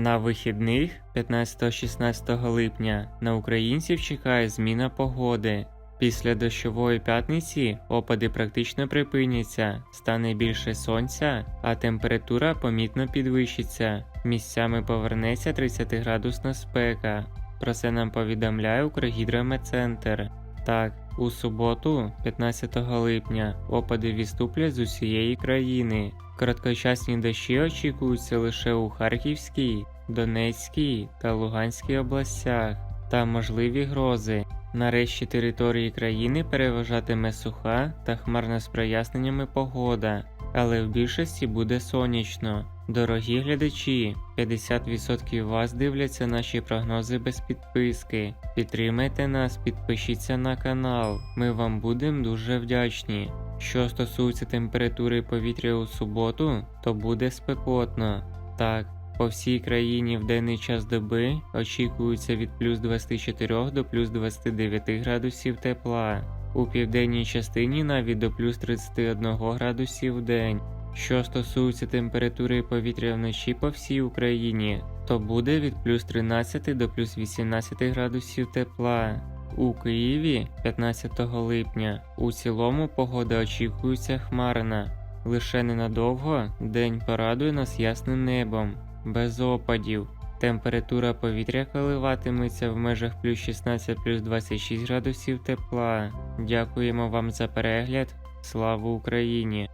На вихідних 15-16 липня на українців чекає зміна погоди. Після дощової п'ятниці опади практично припиняться, стане більше сонця, а температура помітно підвищиться. Місцями повернеться 30-градусна спека. Про це нам повідомляє Укргідрометцентр. Так, у суботу, 15 липня, опади відступлять з усієї країни. Короткочасні дощі очікуються лише у Харківській, Донецькій та Луганській областях та можливі грози. Нарешті території країни переважатиме суха та хмарна з проясненнями погода, але в більшості буде сонячно. Дорогі глядачі, 50% вас дивляться наші прогнози без підписки. Підтримайте нас, підпишіться на канал. Ми вам будемо дуже вдячні. Що стосується температури повітря у суботу, то буде спекотно. Так, по всій країні в денний час доби очікується від плюс 24 до плюс 29 градусів тепла. У південній частині навіть до плюс 31 градусів в день. Що стосується температури повітря вночі по всій Україні, то буде від плюс 13 до плюс 18 градусів тепла. У Києві 15 липня у цілому погода очікується хмарна. Лише ненадовго день порадує нас ясним небом, без опадів. Температура повітря коливатиметься в межах плюс 16 плюс 26 градусів тепла. Дякуємо вам за перегляд. Слава Україні!